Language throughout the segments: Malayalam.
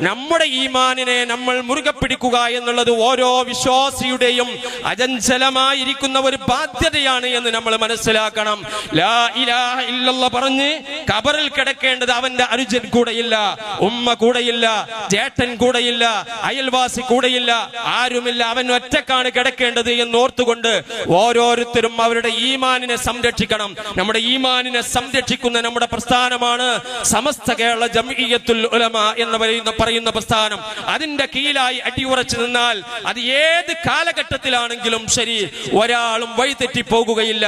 നമ്മുടെ ഈമാനിനെ നമ്മൾ മുറുകെ പിടിക്കുക എന്നുള്ളത് ഓരോ വിശ്വാസിയുടെയും അജഞ്ചലമായിരിക്കുന്ന ഒരു ബാധ്യതയാണ് എന്ന് നമ്മൾ മനസ്സിലാക്കണം. ലാ ഇലാഹ പറഞ്ഞ് കബറിൽ കിടക്കേണ്ടത് അവന്റെ അനുജൻ കൂടെയില്ല ഉമ്മ കൂടെയില്ല ജേട്ടൻ കൂടെയില്ല അയൽവാസി കൂടെയില്ല ആരുമില്ല. അവൻ ഒറ്റക്കാണ് കിടക്കേണ്ടത് എന്ന് ഓർത്തുകൊണ്ട് ഓരോരുത്തരും അവരുടെ ഈമാനിനെ സംരക്ഷിക്കണം. നമ്മുടെ ഈമാനിനെ സംരക്ഷിക്കുന്ന നമ്മുടെ പ്രസ്ഥാനമാണ് സമസ്ത കേരള ജമീയത്തുൽ ഉലമ എന്ന് പറയുന്ന പറയുന്ന പ്രസ്ഥാനം അതിന്റെ കീഴിലായി അടിയുറച്ചു നിന്നാൽ അത് ഏത് കാലഘട്ടത്തിലാണെങ്കിലും ശരി ഒരാളും വഴിതെറ്റി പോകുകയില്ല.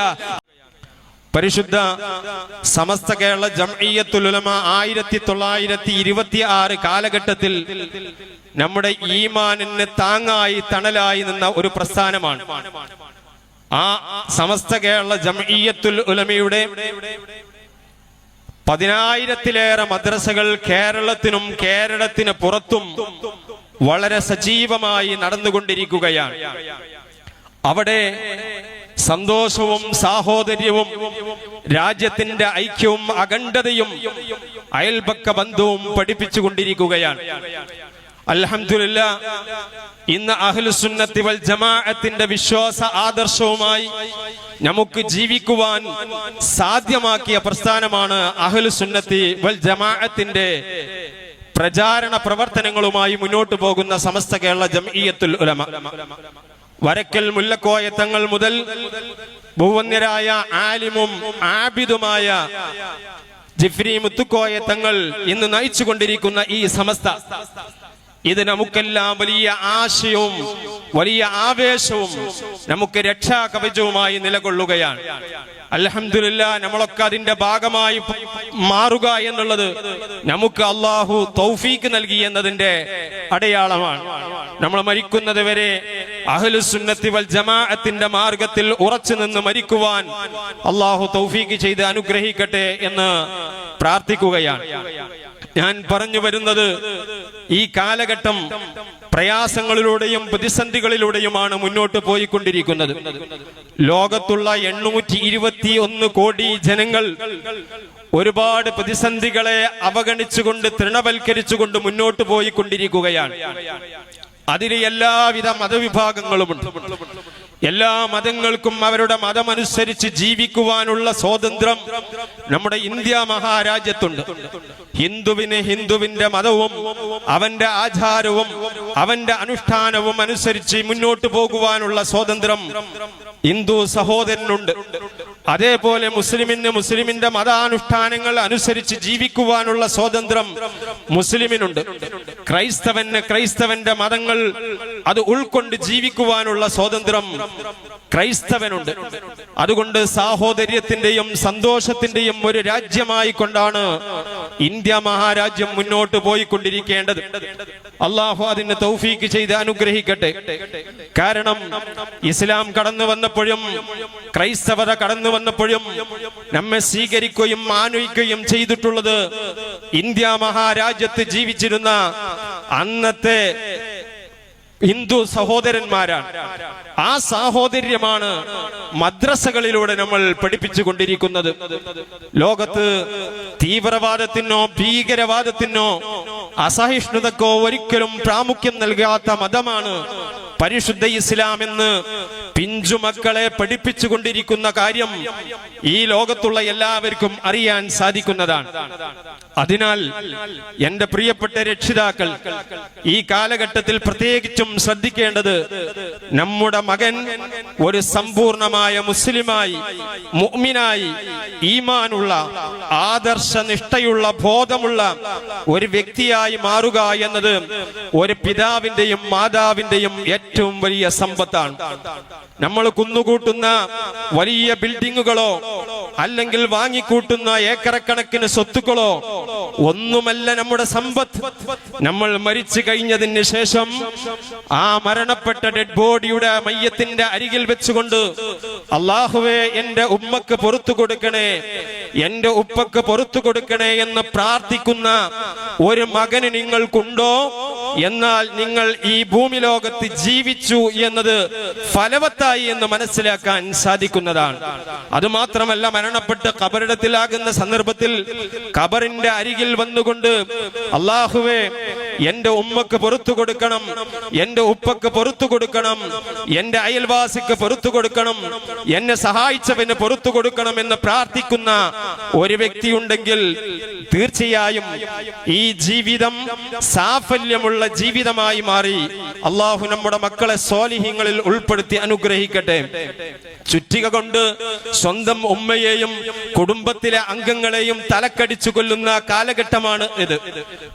പരിശുദ്ധ സമസ്ത കേരള ജംഇയ്യത്തുൽ ഉലമ ആയിരത്തി തൊള്ളായിരത്തി ഇരുപത്തി ആറ് കാലഘട്ടത്തിൽ നമ്മുടെ ഈമാനിന് താങ്ങായി തണലായി നിന്ന ഒരു പ്രസ്ഥാനമാണ്. ആ സമസ്ത കേരള ജംഇയ്യത്തുൽ ഉലമയുടെ പതിനായിരത്തിലേറെ മദ്രസകൾ കേരളത്തിനും കേരളത്തിന് പുറത്തും വളരെ സജീവമായി നടന്നുകൊണ്ടിരിക്കുകയാണ്. അവിടെ സന്തോഷവും സാഹോദര്യവും രാജ്യത്തിന്റെ ഐക്യവും അഖണ്ഡതയും അയൽപക്ക ബന്ധവും പഠിപ്പിച്ചുകൊണ്ടിരിക്കുകയാണ്. അൽഹംദുലില്ല ഇന്ന് അഹ്ലുസുന്നത്തി വൽ ജമാഅത്തിന്റെ വിശ്വാസ ആദർശവുമായി നമുക്ക് ജീവിക്കുവാൻ സാധ്യമാക്കിയ പ്രസ്ഥാനമാണ് അഹ്ലുസുന്നത്തി വൽ ജമാഅത്തിന്റെ പ്രചാരണ പ്രവർത്തനങ്ങളുമായി മുന്നോട്ടു പോകുന്ന സമസ്ത കേരള ജംഇയ്യത്തുൽ ഉലമ. വരക്കൽ മുല്ലക്കോയ തങ്ങൾ മുതൽ ഭൂവന്യരായ ആലിമും ആബിദുമായ ജിഫ്രി മുത്തുക്കോയ തങ്ങൾ ഇന്ന് നയിച്ചുകൊണ്ടിരിക്കുന്ന ഈ സമസ്ത ഇത് നമുക്കെല്ലാം വലിയ ആശയവും വലിയ ആവേശവും നമുക്ക് രക്ഷാ കവചവുമായി നിലകൊള്ളുകയാണ്. അലഹമില്ല നമ്മളൊക്കെ അതിന്റെ ഭാഗമായി മാറുക എന്നുള്ളത് നമുക്ക് അള്ളാഹു തൗഫീക്ക് നൽകി എന്നതിന്റെ അടയാളമാണ്. നമ്മൾ മരിക്കുന്നത് വരെ അഹലുസുന്നത്തിവൽ ജമാഅത്തിന്റെ മാർഗത്തിൽ ഉറച്ചു നിന്ന് മരിക്കുവാൻ അള്ളാഹു തൗഫീക്ക് ചെയ്ത് അനുഗ്രഹിക്കട്ടെ എന്ന് പ്രാർത്ഥിക്കുകയാണ്. ഞാൻ പറഞ്ഞു വരുന്നത് ഈ കാലഘട്ടം പ്രയാസങ്ങളിലൂടെയും പ്രതിസന്ധികളിലൂടെയുമാണ് മുന്നോട്ട് പോയിക്കൊണ്ടിരിക്കുന്നത്. ലോകത്തുള്ള എണ്ണൂറ്റി ഇരുപത്തി ഒന്ന് കോടി ജനങ്ങൾ ഒരുപാട് പ്രതിസന്ധികളെ അവഗണിച്ചുകൊണ്ട് തൃണവൽക്കരിച്ചുകൊണ്ട് മുന്നോട്ട് പോയിക്കൊണ്ടിരിക്കുകയാണ്. അതിന് എല്ലാവിധ മതവിഭാഗങ്ങളുമുണ്ട്. എല്ലാ മതങ്ങൾക്കും അവരുടെ മതമനുസരിച്ച് ജീവിക്കുവാനുള്ള സ്വാതന്ത്ര്യം നമ്മുടെ ഇന്ത്യ മഹാരാജ്യത്തുണ്ട്. ഹിന്ദുവിന് ഹിന്ദുവിന്റെ മതവും അവന്റെ ആചാരവും അവന്റെ അനുഷ്ഠാനവും അനുസരിച്ച് മുന്നോട്ട് പോകുവാനുള്ള സ്വാതന്ത്ര്യം ഹിന്ദു സഹോദരനുണ്ട്. അതേപോലെ മുസ്ലിമിന് മുസ്ലിമിന്റെ മതാനുഷ്ഠാനങ്ങൾ അനുസരിച്ച് ജീവിക്കുവാനുള്ള സ്വാതന്ത്ര്യം മുസ്ലിമിനുണ്ട്. ക്രൈസ്തവന് ക്രൈസ്തവന്റെ മതങ്ങൾ അത് ഉൾക്കൊണ്ട് ജീവിക്കുവാനുള്ള സ്വാതന്ത്ര്യം ക്രൈസ്തവനുണ്ട്. അതുകൊണ്ട് സാഹോദര്യത്തിന്റെയും സന്തോഷത്തിന്റെയും ഒരു രാജ്യമായി കൊണ്ടാണ് ഇന്ത്യ മഹാരാജ്യം മുന്നോട്ട് പോയിക്കൊണ്ടിരിക്കേണ്ടത്. അള്ളാഹു അതിന് തൗഫീക്ക് ചെയ്ത് അനുഗ്രഹിക്കട്ടെ. കാരണം ഇസ്ലാം കടന്നു വന്നപ്പോഴും ക്രൈസ്തവത കടന്നു വന്നപ്പോഴും നമ്മെ സ്വീകരിക്കുകയും മാനുവിക്കുകയും ചെയ്തിട്ടുള്ളത് ഇന്ത്യ മഹാരാജ്യത്ത് ജീവിച്ചിരുന്ന അന്നത്തെ ഹിന്ദു സഹോദരന്മാരാണ്. ആ സാഹോദര്യമാണ് മദ്രസകളിലൂടെ നമ്മൾ പഠിപ്പിച്ചു കൊണ്ടിരിക്കുന്നത് ലോകത്ത് തീവ്രവാദത്തിനോ ഭീകരവാദത്തിനോ അസഹിഷ്ണുതക്കോ ഒരിക്കലും പ്രാമുഖ്യം നൽകാത്ത മതമാണ് പരിശുദ്ധ ഇസ്ലാം എന്ന് പിഞ്ചു മക്കളെ പഠിപ്പിച്ചുകൊണ്ടിരിക്കുന്ന കാര്യം ഈ ലോകത്തുള്ള എല്ലാവർക്കും അറിയാൻ സാധിക്കുന്നതാണ്. അതിനാൽ എന്റെ പ്രിയപ്പെട്ട രക്ഷിതാക്കൾ ഈ കാലഘട്ടത്തിൽ പ്രത്യേകിച്ചും ശ്രദ്ധിക്കേണ്ടത് നമ്മുടെ മകൻ ഒരു സമ്പൂർണമായ മുസ്ലിമായി മുഅ്മിനായി ഈമാനുള്ള ആദർശ നിഷ്ഠയുള്ള ബോധമുള്ള ഒരു വ്യക്തിയായി മാറുക എന്നത് ഒരു പിതാവിന്റെയും മാതാവിന്റെയും ഏറ്റവും വലിയ സമ്പത്താണ്. നമ്മൾ കുന്നുകൂട്ടുന്ന വലിയ ബിൽഡിങ്ങുകളോ അല്ലെങ്കിൽ വാങ്ങിക്കൂട്ടുന്ന ഏക്കറക്കണക്കിന് സ്വത്തുക്കളോ ഒന്നുമല്ല നമ്മുടെ സമ്പത്ത്. നമ്മൾ മരിച്ചു കഴിഞ്ഞതിന് ശേഷം ആ മരണപ്പെട്ട ഡെഡ് ബോഡിയുടെ മയ്യത്തിന്റെ അരികിൽ വെച്ചുകൊണ്ട് അള്ളാഹുവെ എന്റെ ഉമ്മക്ക് പുറത്തു കൊടുക്കണേ എന്റെ ഉപ്പക്ക് പുറത്തു കൊടുക്കണേ എന്ന് പ്രാർത്ഥിക്കുന്ന ഒരു മകന് നിങ്ങൾക്കുണ്ടോ? എന്നാൽ നിങ്ങൾ ഈ ഭൂമി ലോകത്ത് ജീവിച്ചു എന്നത് ഫലവത്തായി എന്ന് മനസ്സിലാക്കാൻ സാധിക്കുന്നതാണ്. അതുമാത്രമല്ല മരണപ്പെട്ട് കബറിടത്തിലാകുന്ന സന്ദർഭത്തിൽ കബറിന്റെ അരികിൽ വന്നുകൊണ്ട് അള്ളാഹുവെ എന്റെ ഉമ്മക്ക് പൊറത്തു കൊടുക്കണം എന്റെ ഉപ്പക്ക് പൊറത്തു കൊടുക്കണം എന്റെ അയൽവാസിക്ക് പൊറത്തു കൊടുക്കണം എന്നെ സഹായിച്ചവന് പൊറത്തു കൊടുക്കണം എന്ന് പ്രാർത്ഥിക്കുന്ന ഒരു വ്യക്തിയുണ്ടെങ്കിൽ തീർച്ചയായും ഈ ജീവിതം സാഫല്യമുള്ള ജീവിതമായി മാറി അള്ളാഹു നമ്മുടെ മക്കളെ സ്വാലിഹ്യങ്ങളിൽ ഉൾപ്പെടുത്തി അനുഗ്രഹിക്കട്ടെ. ചുറ്റിക കൊണ്ട് സ്വന്തം ഉമ്മയെയും കുടുംബത്തിലെ അംഗങ്ങളെയും തലക്കടിച്ചു കൊല്ലുന്ന കാലഘട്ടമാണ് ഇത്.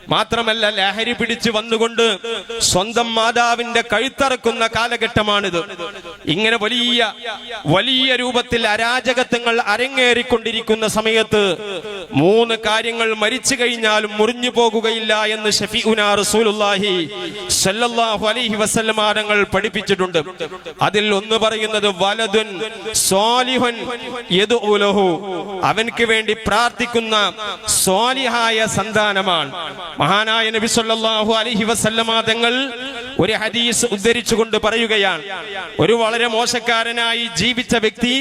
മാത്രമല്ല ലഹരി പിടിച്ചു വന്നുകൊണ്ട് സ്വന്തം മാതാവിന്റെ കഴുത്തറക്കുന്ന കാലഘട്ടമാണിത്. ഇങ്ങനെ വലിയ വലിയ രൂപത്തിൽ അരാജകത്വങ്ങൾ അരങ്ങേറിക്കൊണ്ടിരിക്കുന്ന സമയത്ത് മൂന്ന് കാര്യങ്ങൾ മരിച്ചു കഴിഞ്ഞാലും മുറിഞ്ഞു പോകുകയില്ല എന്ന് ഷഫീഉന സല്ലല്ലാഹു അലൈഹി വസല്ലമ തങ്ങൾ പഠിപ്പിച്ചിട്ടുണ്ട്. അതിൽ ഒന്ന് പറയുന്നത് വലതുൻ സ്വാലിഹുൻ യദുഉലഹു അവൻക്ക് വേണ്ടി പ്രാർത്ഥിക്കുന്ന സ്വാലിഹായ സന്താനമാണ്. മഹാനായ നബി സല്ലല്ലാഹു അലൈഹി വസല്ലമ തങ്ങൾ ഒരു ഹദീസ് ഉദ്ധരിച്ചുകൊണ്ട് പറയുകയാണ്. ഒരു വളരെ മോശക്കാരനായി ജീവിച്ച വ്യക്തി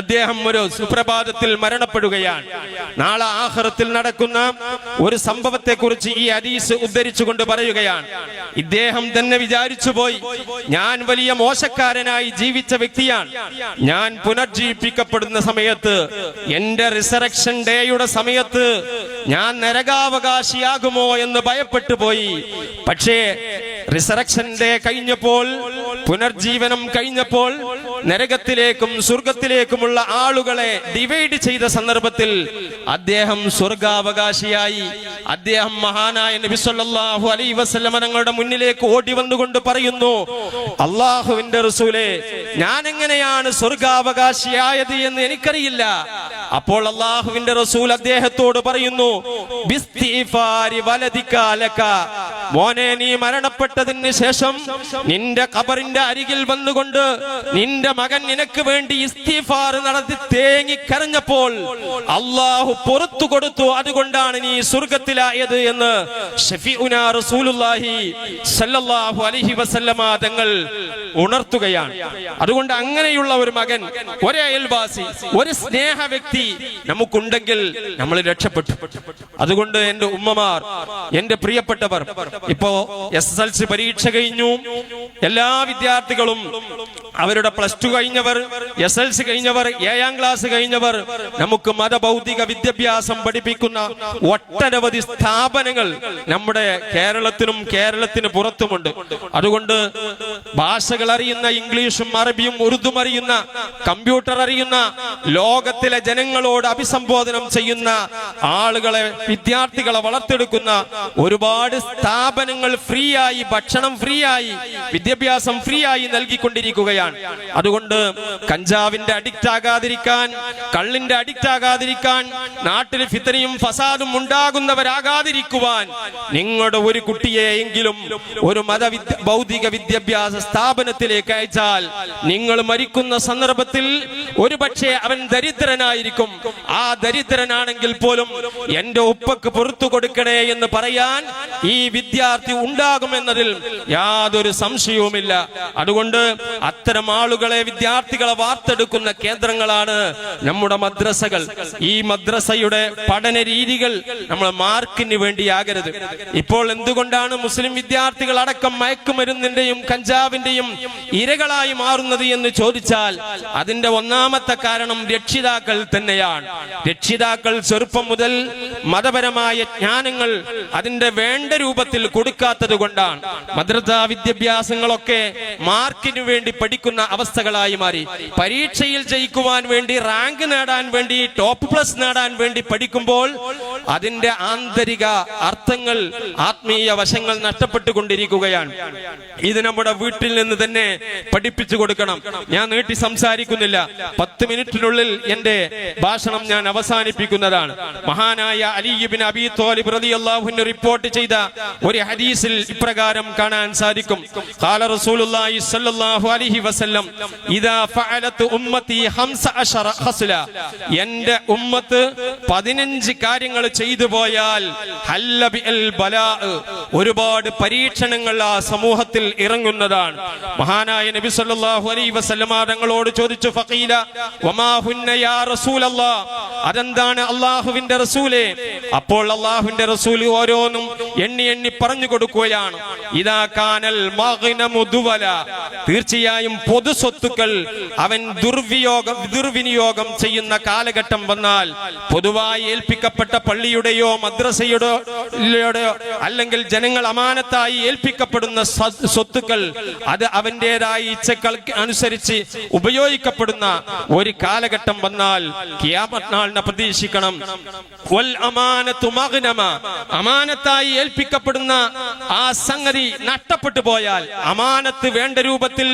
അദ്ദേഹം ഒരു സുപ്രഭാതത്തിൽ മരണപ്പെടുകയാണ്. നാളെ ആഹ്റത്തിൽ നടക്കുന്ന ഒരു സംഭവത്തെക്കുറിച്ച് ഈ ഹദീസ് ഉദ്ധരിച്ചുകൊണ്ട് പറയുകയാണ്. ഇദ്ദേഹം തന്നെ വിചാരിച്ചു പോയി ഞാൻ വലിയ മോശക്കാരനായി ജീവിച്ച വ്യക്തിയാണ്. ഞാൻ പുനർജീവിപ്പിക്കപ്പെടുന്ന സമയത്ത് എന്റെ റിസറക്ഷൻ ഡേയുടെ സമയത്ത് ഞാൻ നരകാവകാശിയാകുമോ എന്ന് ഭയപ്പെട്ടു പോയി പക്ഷേ റിസറക്ഷൻ ഡേ കഴിഞ്ഞപ്പോൾ പുനർജീവനം കഴിഞ്ഞപ്പോൾ നരകത്തിലേക്കും സ്വർഗത്തിലേക്കുമുള്ള ആളുകളെ ഡിവൈഡ് ചെയ്ത സന്ദർഭത്തിൽ അദ്ദേഹം സ്വർഗാവകാശിയായി. അദ്ദേഹം മഹാനായ നബിസ്വല്ലാഹു അലൈ അലൈഹി വസല്ലമ മുന്നിലേക്ക് ഓടി വന്നുകൊണ്ട് പറയുന്നു അള്ളാഹുവിന്റെ റസൂലെ ഞാൻ എങ്ങനെയാണ് സ്വർഗാവകാശിയായത് എന്ന് എനിക്കറിയില്ല. അപ്പോൾ അള്ളാഹുവിന്റെ റസൂൽ അദ്ദേഹത്തോട് പറയുന്നു. മോനെ നീ മരണപ്പെട്ടതിന് ശേഷം നിന്റെ കബറിന്റെ അരികിൽ വന്നുകൊണ്ട് നിന്റെ മകൻ നിനക്ക് വേണ്ടി ഇസ്തിഫാർ നടത്തി തേങ്ങി കരഞ്ഞപ്പോൾ അള്ളാഹു പുറത്തു കൊടുത്തു അതുകൊണ്ടാണ് നീ സ്വർഗത്തിലായത് എന്ന് സല്ലല്ലാഹു അലൈഹി വസല്ലമ തങ്ങൾ ഉണർത്തുകയാണ് അതുകൊണ്ട് അങ്ങനെയുള്ള ഒരു മകൻ ഒരു അയൽവാസി ഒരു സ്നേഹ വ്യക്തി നമുക്കുണ്ടെങ്കിൽ നമ്മൾ രക്ഷപ്പെട്ടു. അതുകൊണ്ട് എന്റെ ഉമ്മമാർ എന്റെ പ്രിയപ്പെട്ടവർ ഇപ്പോ എസ് എസ് എൽ സി പരീക്ഷ കഴിഞ്ഞു. എല്ലാ വിദ്യാർത്ഥികളും അവരുടെ പ്ലസ് ടു കഴിഞ്ഞവർ എസ് എൽ സി കഴിഞ്ഞവർ ഏഴാം ക്ലാസ് കഴിഞ്ഞവർ നമുക്ക് മതഭൗതിക വിദ്യാഭ്യാസം പഠിപ്പിക്കുന്ന ഒട്ടനവധി സ്ഥാപനങ്ങൾ നമ്മുടെ കേരളത്തിനും കേരളത്തിന് പുറത്തുമുണ്ട്. അതുകൊണ്ട് ഭാഷകൾ അറിയുന്ന ഇംഗ്ലീഷും അറബിയും ഉറുദും അറിയുന്ന കമ്പ്യൂട്ടർ അറിയുന്ന ലോകത്തിലെ ജനങ്ങളോട് അഭിസംബോധനം ചെയ്യുന്ന ആളുകളെ വിദ്യാർത്ഥികളെ വളർത്തെടുക്കുന്ന ഒരുപാട് സ്ഥാപനങ്ങൾ ഫ്രീ ആയി ഭക്ഷണം ഫ്രീ ആയി വിദ്യാഭ്യാസം ഫ്രീ ആയി നൽകിക്കൊണ്ടിരിക്കുകയാണ്. അതുകൊണ്ട് കഞ്ചാവിന്റെ അഡിക്റ്റ് ആകാതിരിക്കാൻ കള്ളിന്റെ അഡിക്റ്റ് ആകാതിരിക്കാൻ നാട്ടിൽ ഫിത്തനയും ഫസാദും ഉണ്ടാകുന്നവരാകാതിരിക്കുവാൻ നിങ്ങളുടെ ഒരു കുട്ടിയെയെങ്കിലും ഒരു മതവിദ്യ ഭൗതിക വിദ്യാഭ്യാസ സ്ഥാപനത്തിലേക്ക് അയച്ചാൽ നിങ്ങൾ മരിക്കുന്ന സന്ദർഭത്തിൽ ഒരുപക്ഷേ അവൻ ദരിദ്രനായിരിക്കും. ആ ദരിദ്രനാണെങ്കിൽ പോലും എന്റെ ഉപ്പക്ക് പുറത്തു കൊടുക്കണേ എന്ന് പറയാൻ ഈ വിദ്യാർത്ഥി ഉണ്ടാകുമെന്നതിൽ യാതൊരു സംശയവുമില്ല. അതുകൊണ്ട് അത്തരം ആളുകളെ വിദ്യാർത്ഥികളെ വാർത്തെടുക്കുന്ന കേന്ദ്രങ്ങളാണ് നമ്മുടെ മദ്രസകൾ. ഈ മദ്രസയുടെ പഠന രീതികൾ നമ്മൾ മാർക്കിന് വേണ്ടിയാകരുത്. ഇപ്പോൾ എന്തുകൊണ്ടാണ് മുസ്ലിം വിദ്യാർത്ഥികൾ അടക്കം മയക്കുമരുന്നിന്റെയും കഞ്ചാവിന്റെയും ഇരകളായി മാറുന്നത് എന്ന് ചോദിച്ചാൽ അതിന്റെ ഒന്നാമത്തെ കാരണം രക്ഷിതാക്കൾ തന്നെയാണ്. രക്ഷിതാക്കൾ ചെറുപ്പം മുതൽ മതപരമായ ജ്ഞാനങ്ങൾ അതിന്റെ വേണ്ട രൂപത്തിൽ കൊടുക്കാത്തത് കൊണ്ടാണ്. മദ്രസാ വിദ്യാഭ്യാസങ്ങളൊക്കെ മാർക്കിന് വേണ്ടി പഠിക്കുന്ന അവസ്ഥകളായി മാറി. പരീക്ഷയിൽ ജയിക്കുവാൻ വേണ്ടി റാങ്ക് നേടാൻ വേണ്ടി ടോപ്പ് പ്ലസ് നേടാൻ വേണ്ടി പഠിക്കുമ്പോൾ അതിന്റെ ആന്തരിക അർത്ഥങ്ങൾ ആത്മീയ വശങ്ങൾ നഷ്ടപ്പെട്ടുകൊണ്ടിരിക്കുകയാണ്. ഇത് നമ്മുടെ വീട്ടിൽ നിന്ന് തന്നെ പഠിപ്പിച്ചു കൊടുക്കണം. ഞാൻ നീട്ടി സംസാരിക്കുന്നില്ല. പത്ത് മിനിറ്റിനുള്ളിൽ എന്റെ ഭാഷണം ഞാൻ അവസാനിപ്പിക്കുന്നതാണ്. മഹാനായ അലിബിൻ അബി തോലിബ് അള്ളാഹുവിന് റിപ്പോർട്ട് ചെയ്ത ഒരു ഹദീസിൽ ഇപ്രകാരം കാണാൻ സാധിക്കും. ഖാല റസൂലുള്ളാഹി സല്ലല്ലാഹു അലൈഹി വസല്ലം ഇദാ ഫഅലത്ത് ഉമ്മത്തി ഹംസ അശറ ഖസ്ല എന്റെ ഉമ്മത്ത് പതിനഞ്ച് കാര്യങ്ങൾ ചെയ്തു പോയാൽ ഹല്ലബി അൽ ബലാ ഒരുപാട് പരീക്ഷണങ്ങൾ ആ സമൂഹത്തിൽ ഇറങ്ങുന്നതാണ്. മഹാനായ നബി സല്ലല്ലാഹു അലൈഹി വസല്ലമ തങ്ങളോട് ചോദിച്ചു ഫഖീല വമാ ഹുന്ന യാ റസൂലല്ലാ? അതെന്താണ് അള്ളാഹുവിന്റെ റസൂലേ? അപ്പോൾ അള്ളാഹുവിന്റെ റസൂൽ ഓരോന്നും എണ്ണി എണ്ണി പറഞ്ഞു കൊടുക്കുകയാണ്. ഇതാ കാനൽ തീർച്ചയായും പൊതു സ്വത്തുക്കൾ അവൻ ദുർവിയോഗം ദുർവിനിയോഗം ചെയ്യുന്ന കാലഘട്ടം വന്നാൽ പൊതുവായി ഏൽപ്പിക്കപ്പെട്ട പള്ളിയുടെയോ മദ്രസയുടെയോ അല്ലെങ്കിൽ ജനങ്ങൾ അമാനത്തായി ഏൽപ്പിക്കപ്പെടുന്ന സ്വത്തുക്കൾ അത് അവന്റേതായ ഇച്ഛകൾ അനുസരിച്ച് ഉപയോഗിക്കപ്പെടുന്ന ഒരു കാലഘട്ടം വന്നാൽ കിയാമത്ത് നാളിനെ പ്രതീക്ഷിക്കണം. അമാനത്തായി ഏൽപ്പിക്കപ്പെടുന്ന ആ സംഗതി നഷ്ടപ്പെട്ടു പോയാൽ അമാനത്ത് വേണ്ട രൂപത്തിൽ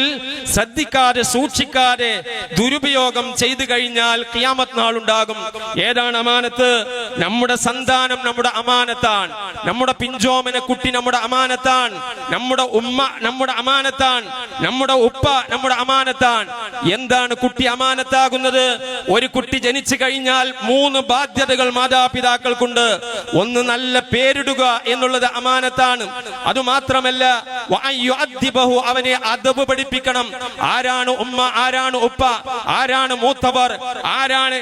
ശ്രദ്ധിക്കാതെ സൂക്ഷിക്കാതെ ദുരുപയോഗം ചെയ്തു കഴിഞ്ഞാൽ ക്യാമത് നാളുണ്ടാകും. ഏതാണ് അമാനത്ത്? നമ്മുടെ സന്താനം നമ്മുടെ അമാനത്താണ് നമ്മുടെ പിഞ്ചോമന കുട്ടി നമ്മുടെ അമാനത്താണ് നമ്മുടെ ഉമ്മ നമ്മുടെ അമാനത്താണ് നമ്മുടെ ഉപ്പ നമ്മുടെ അമാനത്താണ് എന്താണ് കുട്ടി അമാനത്താകുന്നത്? ഒരു കുട്ടി ജനിച്ചു കഴിഞ്ഞാൽ മൂന്ന് ബാധ്യതകൾ മാതാപിതാക്കൾക്കുണ്ട്. ഒന്ന് നല്ല പേരിടുക എന്നുള്ളത് അമാനത്താണ്. അതുമാത്രമല്ല അവനെ അദബ് പഠിപ്പിക്കണം. ആരാണ് ഉമ്മ ആരാണ് ഉപ്പ ആരാണ് മൂത്തവർ ആരാണ്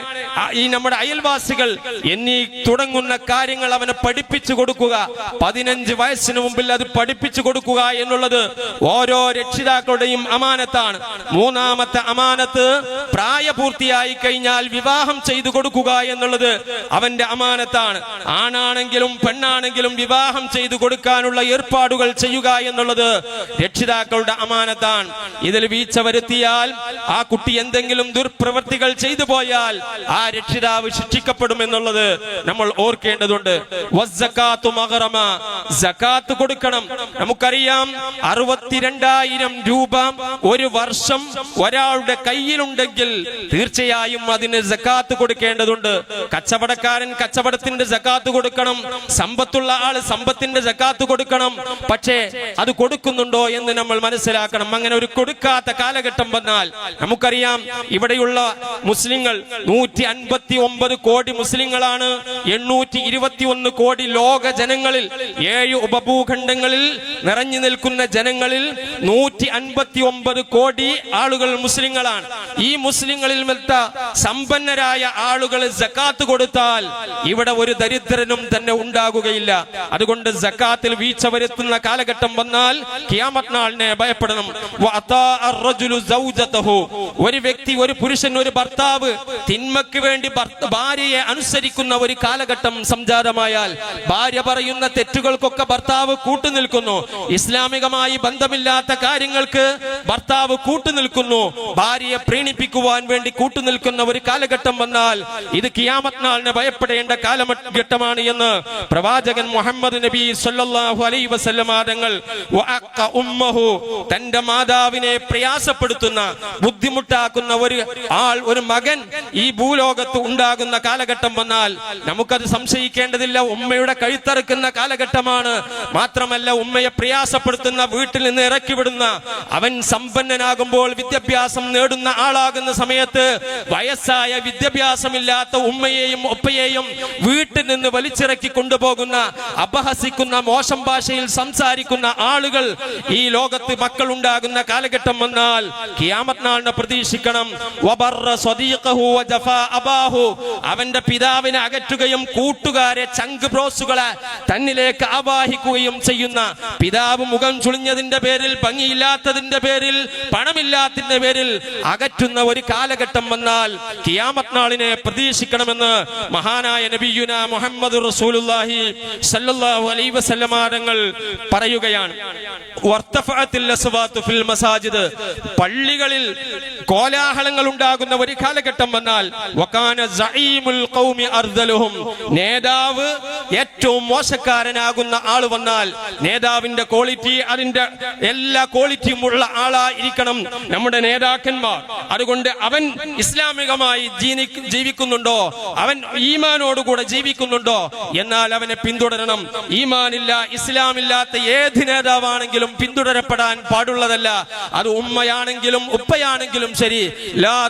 ഈ നമ്മുടെ അയൽവാസികൾ എന്നീ തുടങ്ങുന്ന കാര്യങ്ങൾ അവന് പഠിപ്പിച്ചു കൊടുക്കുക. പതിനഞ്ച് വയസ്സിന് മുമ്പിൽ അത് പഠിപ്പിച്ചു കൊടുക്കുക എന്നുള്ളത് ഓരോ രക്ഷിതാക്കളുടെയും അമാനത്താണ്. മൂന്നാമത്തെ അമാനത്ത് പ്രായപൂർത്തിയായി കഴിഞ്ഞാൽ വിവാഹം ചെയ്തു കൊടുക്കുക എന്നുള്ളത് അവന്റെ അമാനത്താണ്. ആണാണെങ്കിലും പെണ്ണാണെങ്കിലും വിവാഹം ചെയ്തു കൊടുക്കാനുള്ള ഏർപ്പാടുകൾ ചെയ്യുക എന്നുള്ളത് രക്ഷിതാക്കളുടെ അമാനത്താണ്. ഇതിൽ വീഴ്ച വരുത്തിയാൽ ആ കുട്ടി എന്തെങ്കിലും ദുർപ്രവൃത്തികൾ ചെയ്തു പോയാൽ ആ രക്ഷിതാവ് ശിക്ഷിക്കപ്പെടുമെന്നുള്ളത് നമ്മൾ ഓർക്കേണ്ടതുണ്ട്. കൊടുക്കണം. നമുക്കറിയാം അറുപത്തിരണ്ടായിരം രൂപ ഒരു വർഷം ഒരാളുടെ കയ്യിലുണ്ടെങ്കിൽ തീർച്ചയായും അതിന് സക്കാത്ത് കൊടുക്കേണ്ടതുണ്ട്. കച്ചവടക്കാരൻ കച്ചവടത്തിന്റെ സക്കാത്ത് കൊടുക്കണം. സമ്പത്തുള്ള ആൾ സമ്പത്തിന്റെ സക്കാത്ത് കൊടുക്കണം. പക്ഷേ അത് കൊടുക്കുന്നുണ്ടോ എന്ന് നമ്മൾ മനസ്സിലാക്കണം. അങ്ങനെ ഒരു കൊടുക്കാത്ത കാലഘട്ടം വന്നാൽ നമുക്കറിയാം ഇവിടെയുള്ള മുസ്ലിങ്ങൾ നൂറ്റി അൻപത്തി ഒമ്പത് കോടി മുസ്ലിങ്ങളാണ്. എണ്ണൂറ്റി ഇരുപത്തി ഒന്ന് കോടി ലോക ജനങ്ങളിൽ ഏഴ് ഉപഭൂഖണ്ഡങ്ങളിൽ നിറഞ്ഞു നിൽക്കുന്ന ജനങ്ങളിൽ നൂറ്റി അൻപത്തി ഒമ്പത് കോടി ആളുകൾ മുസ്ലിങ്ങളാണ്. ഈ മുസ്ലിങ്ങളിൽ മെത്ത സമ്പന്നരായ ആളുകൾ ജക്കാത്ത് കൊടുത്താൽ ഇവിടെ ഒരു ദരിദ്രനും തന്നെ ഉണ്ടാകുകയില്ല. അതുകൊണ്ട് ജക്കാത്തിൽ വീഴ്ച വരുത്തുന്ന കാലഘട്ടം വന്നാൽ കിയാമത്ത് നാളിനെ ഭയപ്പെടണം. ഒരു വ്യക്തി ഒരു പുരുഷൻ ഒരു ഭർത്താവ് തിന്മക്ക് വേണ്ടി ഭാര്യയെ അനുസരിക്കുന്ന ഒരു കാലഘട്ടം സംജാതമായാൽ ഭാര്യ പറയുന്ന തെറ്റുകൾക്കൊക്കെ ഭർത്താവ് കൂട്ടുനിൽക്കുന്നു ഇസ്ലാമികമായി ബന്ധമില്ലാത്ത കാര്യങ്ങൾക്ക് ഭർത്താവ് കൂട്ടുനിൽക്കുന്നു ഭാര്യയെ പ്രീണിപ്പിക്കുവാൻ വേണ്ടി കൂട്ടുനിൽക്കുന്ന ഒരു കാലഘട്ടം വന്നാൽ ഇത് കിയാമത്നാളിനെ ഭയപ്പെടേണ്ട കാലഘട്ടമാണ് എന്ന് പ്രവാചകൻ മുഹമ്മദ് നബി സല്ലാഹു അലൈ വസല്ലമ തങ്ങൾ വഅഖ ഉമ്മഹു തന്റെ മാതാവിനെ പ്രയാസപ്പെടുത്തുന്ന ബുദ്ധിമുട്ടാക്കുന്ന ഒരു ആൾ ഒരു മകൻ ഈ ഭൂലോകത്ത് ഉണ്ടാകുന്ന കാലഘട്ടം വന്നാൽ നമുക്കത് സംശയിക്കേണ്ടതില്ല. ഉമ്മയുടെ കഴുത്തറുക്കുന്ന കാലഘട്ടമാണ്. മാത്രമല്ല ഉമ്മയെ പ്രയാസപ്പെടുത്തുന്ന വീട്ടിൽ നിന്ന് ഇറക്കിവിടുന്ന അവൻ സമ്പന്നനാകുമ്പോൾ വിദ്യാഭ്യാസം നേടുന്ന ആളാകുന്ന സമയത്ത് വയസ്സായ വിദ്യാഭ്യാസമില്ലാത്ത ഉമ്മയെയും ഒപ്പയെയും വീട്ടിൽ നിന്ന് വലിച്ചിറക്കി കൊണ്ടുപോകുന്ന അപഹസിക്കുന്ന മോശം ഭാഷയിൽ സംസാരിക്കുന്ന ആളുകൾ ഈ ലോകത്ത് മക്കൾ ഉണ്ടാകുന്ന കാലഘട്ടം വന്നാൽ കിയാമത്ത് നാളിനെ പ്രതീക്ഷിക്കണം. അവന്റെ പിതാവിനെ അകറ്റുകയും കൂട്ടുകാരെ ചങ്ക് ബ്രോസുകളെ തന്നിലേക്ക് ആവാഹിക്കുകയും ചെയ്യുന്ന പിതാവ് മുഖം ചുളിഞ്ഞതിന്റെ പേരിൽ ഭംഗിയില്ലാത്തതിന്റെ പേരിൽ പണമില്ലാത്തതിന്റെ പേരിൽ അകറ്റുന്ന ഒരു കാലഘട്ടം വന്നാൽ കിയാമത് നാളിനെ പ്രതീക്ഷിക്കണമെന്ന് മഹാനായ നബിയുന മുഹമ്മദ് റസൂലുല്ലാഹി സല്ലല്ലാഹു അലൈഹി വസല്ലമ തങ്ങൾ പറയുകയാണ്. ഫിൽ മസാജിദ്. പള്ളികളിൽ കോലാഹലങ്ങൾ ഉണ്ടാകുന്ന ഒരു കാലഘട്ടം വന്നാൽ വകാന സഈമുൽ ഖൗമി അർദലുഹും നേതാവ് ഏറ്റവും മോശക്കാരനാകുന്ന ആൾ വന്നാൽ നേതാവിന്റെ ക്വാളിറ്റി അതിന്റെ എല്ലാ ക്വാളിറ്റിയും ഉള്ള ആളായിരിക്കണം നമ്മുടെ നേതാക്കന്മാർ. അതുകൊണ്ട് അവൻ ഇസ്ലാമികമായി ജീവിക്കുന്നുണ്ടോ? അവൻ ഈമാനോടുകൂടെ ജീവിക്കുന്നുണ്ടോ? എന്നാൽ അവനെ പിന്തുടരണം. ഈമാനില്ല ഇസ്ലാമില്ലാത്ത ഏത് നേതാവാണെങ്കിലും പിന്തുടരപ്പെടാൻ പാടുള്ളതല്ല. അത് ഉമ്മയാണെങ്കിലും ഉപ്പയാണെങ്കിലും ശരി. ലാ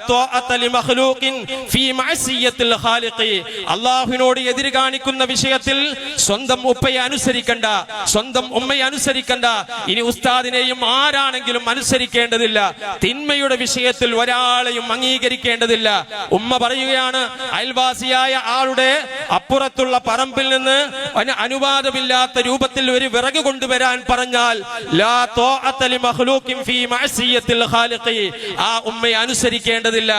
അള്ളാഹുവിനോട് എതിര് കാണിക്കുന്ന വിഷയത്തിൽ സ്വന്തം ഉപ്പയെ അനുസരിക്കണ്ട സ്വന്തം ഉമ്മയെ അനുസരിക്കണ്ട. ഇനി ഉസ്താദിനെയും ആരാണെങ്കിലും അനുസരിക്കേണ്ടതില്ല. തിന്മയുടെ വിഷയത്തിൽ ഒരാളെയും അംഗീകരിക്കേണ്ടതില്ല. ഉമ്മ പറയുകയാണ് അയൽവാസിയായ ആളുടെ അപ്പുറത്തുള്ള പറമ്പിൽ നിന്ന് അനുവാദമില്ലാത്ത രൂപത്തിൽ ഒരു വിറക് കൊണ്ടുവരാൻ പറഞ്ഞാൽ ആ ഉമ്മയെ അനുസരിക്കേണ്ടതില്ല.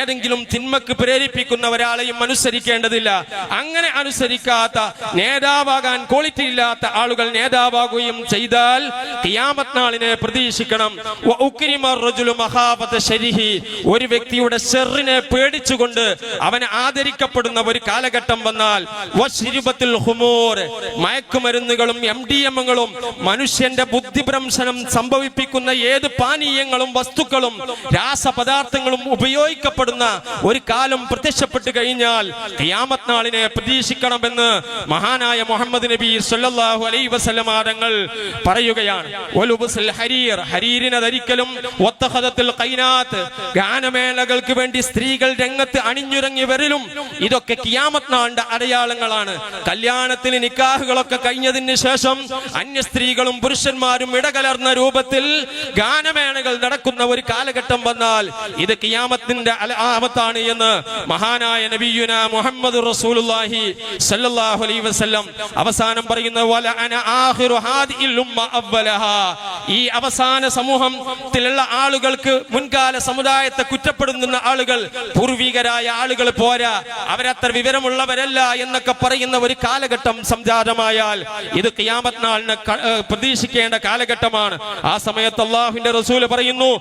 ഏതെങ്കിലും തിന്മക്ക് പ്രേരിപ്പിക്കുന്ന ഒരാളെയും അനുസരിക്കേണ്ടതില്ല. അങ്ങനെ അനുസരിക്കാത്ത നേതാവാകാൻ ക്വാളിറ്റി ഇല്ലാത്ത ആളുകൾ നേതാവാകുകയും ചെയ്താൽ ഖിയാമത്ത് നാളിനെ പ്രതീക്ഷിക്കണം. ഒരു വ്യക്തിയുടെ ഷെറിനെ പേടിച്ചുകൊണ്ട് അവനെ ആദരിക്കപ്പെടുന്ന ഒരു കാലഘട്ടം വന്നാൽ മയക്കുമരുന്നുകളും എം ഡി എമ്മുകളും മനുഷ്യന്റെ ബുദ്ധിഭ്രംശനം സംഭവിപ്പിക്കുന്ന ഏത് പാനീയങ്ങളും വസ്തുക്കളും രാസപദാർത്ഥങ്ങളും ഉപയോഗിക്കപ്പെടുന്ന ഒരു കാലം പ്രത്യക്ഷപ്പെട്ടു കഴിഞ്ഞാൽ ഖിയാമത്ത് നാളിനെ പ്രതീക്ഷിക്കണമെന്ന് മഹാനായ മുഹമ്മദ് നബി സല്ലല്ലാഹു അലൈഹി വസല്ലമ തങ്ങൾ പറയുകയാണ്. ഹരീർ ഹരീരിനെ ധരിക്കലും കൈനാത്ത് ഗാനമേളകൾക്ക് വേണ്ടി സ്ത്രീകൾ രംഗത്ത് അണിഞ്ഞുരങ്ങി വരലും ഇതൊക്കെ കിയാമത്ത് നാളിന്റെ അടയാളങ്ങളാണ്. കല്യാണത്തിന് നിക്കാഹുകളൊക്കെ കഴിഞ്ഞതിന് ശേഷം അന്യ സ്ത്രീകളും പുരുഷന്മാരും ഇടകലർന്ന രൂപത്തിൽ ഗാനമേളകൾ നടക്കുന്ന ഒരു കാലഘട്ടം വന്നാൽ ഇത് കിയാമത്തിന്റെ അലാമത്താണ് എന്ന് മഹാനായ നബിയുന മുഹമ്മദ് റസൂലുള്ളാഹി സല്ലല്ലാഹു അലൈഹി വസല്ലം അവസാനം പറയുന്ന വല അന ആഖിറു ഹാദിഹിൽ ഉമ്മ അവ്വലഹാ. ഈ അവസാന സമൂഹത്തിലുള്ള ആളുകൾക്ക് മുൻകാല സമുദായത്തെ കുറ്റപ്പെടുന്ന ആളുകൾ പൂർവികരായ ആളുകൾ പോരാ. അവരത്ര വിവരമുള്ളവരല്ല എന്നൊക്കെ പറയുന്ന ഒരു കാലഘട്ടം സംജാതമായാൽ ഇത് ക്യാമത് നാളിന് പ്രതീക്ഷിക്കേണ്ട കാലഘട്ടമാണ്. ആ സമയത്ത് അള്ളാഹുവിന്റെ റസൂൽ പറയുന്നു.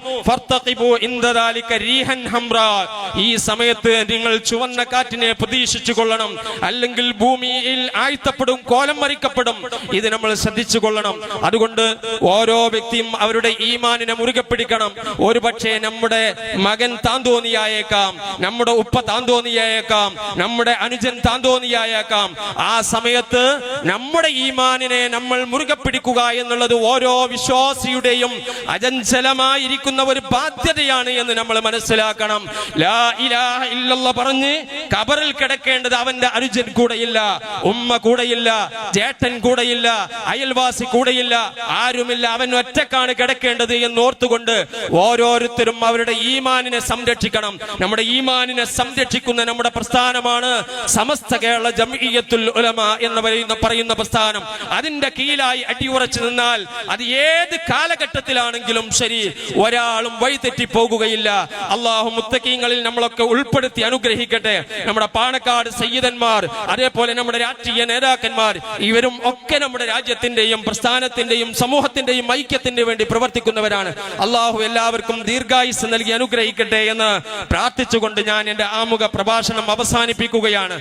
ഈ സമയത്ത് നിങ്ങൾ ചുവന്ന കാറ്റിനെ പ്രതീക്ഷിച്ചു കൊള്ളണം. അല്ലെങ്കിൽ ഭൂമിയിൽ ആഴ്ത്തപ്പെടും കോലം മറിക്കപ്പെടും. ഇത് നമ്മൾ ശ്രദ്ധിച്ചു കൊള്ളണം. അതുകൊണ്ട് ഓരോ വ്യക്തിയും അവരുടെ ഈമാനിനെ മുറുകെ പിടിക്കണം. ഒരു പക്ഷേ നമ്മുടെ മകൻ താന്തോന്നിയായേക്കാം നമ്മുടെ ഉപ്പ താന്തോന്നിയായേക്കാം നമ്മുടെ അനുജൻ താന്തോന്നിയായേക്കാം. ആ സമയത്ത് നമ്മുടെ ഈമാനിനെ നമ്മൾ മുറുകെ പിടിക്കുക എന്നുള്ളത് ഓരോ വിശ്വാസിയുടെയും അജഞ്ചലമായിരിക്കുന്ന ഒരു ബാധ്യതയാണ് എന്ന് നമ്മൾ മനസ്സിലാക്കണം. ലാ ഇലാഹ പറഞ്ഞ് കബറിൽ കിടക്കേണ്ടത് അവന്റെ അനുജൻ കൂടെയില്ല ഉമ്മ കൂടെയില്ല ചേട്ടൻ കൂടെയില്ല അയൽവാസി കൂടെയില്ല ആരുമില്ല അവൻ ഒറ്റക്കാണ് കിടക്കേണ്ടത് എന്ന് ഓർത്തുകൊണ്ട് ഓരോരുത്തരും അവരുടെ ഈമാനിനെ സംരക്ഷിക്കണം. നമ്മുടെ ഈമാനിനെ സംരക്ഷിക്കുന്ന നമ്മുടെ പ്രസ്ഥാനമാണ് സമസ്ത കേരള ജംഇയ്യത്തുൽ ഉലമ എന്ന് പറയുന്ന പറയുന്ന പ്രസ്ഥാനം. അതിന്റെ കീഴിലായി അടിയുറച്ചു നിന്നാൽ അത് ഏത് കാലഘട്ടത്തിലാണെങ്കിലും ശരി ഒരാളും വഴിതെറ്റി പോകുകയില്ല അള്ളാഹു മുത്തക്കീങ്ങളിൽ നമ്മളൊക്കെ ഉൾപ്പെടുത്തി അനുഗ്രഹിക്കട്ടെ. നമ്മുടെ പാണക്കാട് സയ്യിദന്മാർ അതേപോലെ നമ്മുടെ രാഷ്ട്രീയ നേതാക്കന്മാർ ഇവരും ഒക്കെ നമ്മുടെ രാജ്യത്തിന്റെയും പ്രസ്ഥാനത്തിന്റെയും സമൂഹത്തിന്റെയും ഐക്യത്തിന് വേണ്ടി പ്രവർത്തിക്കുന്നവരാണ്. അള്ളാഹു എല്ലാവർക്കും ദീർഘായുസ് നൽകി അനുഗ്രഹിക്കട്ടെ എന്ന് പ്രാർത്ഥിച്ചുകൊണ്ട് ഞാൻ എന്റെ ആമുഖ പ്രഭാഷണം അവസാനിപ്പിക്കുകയാണ്.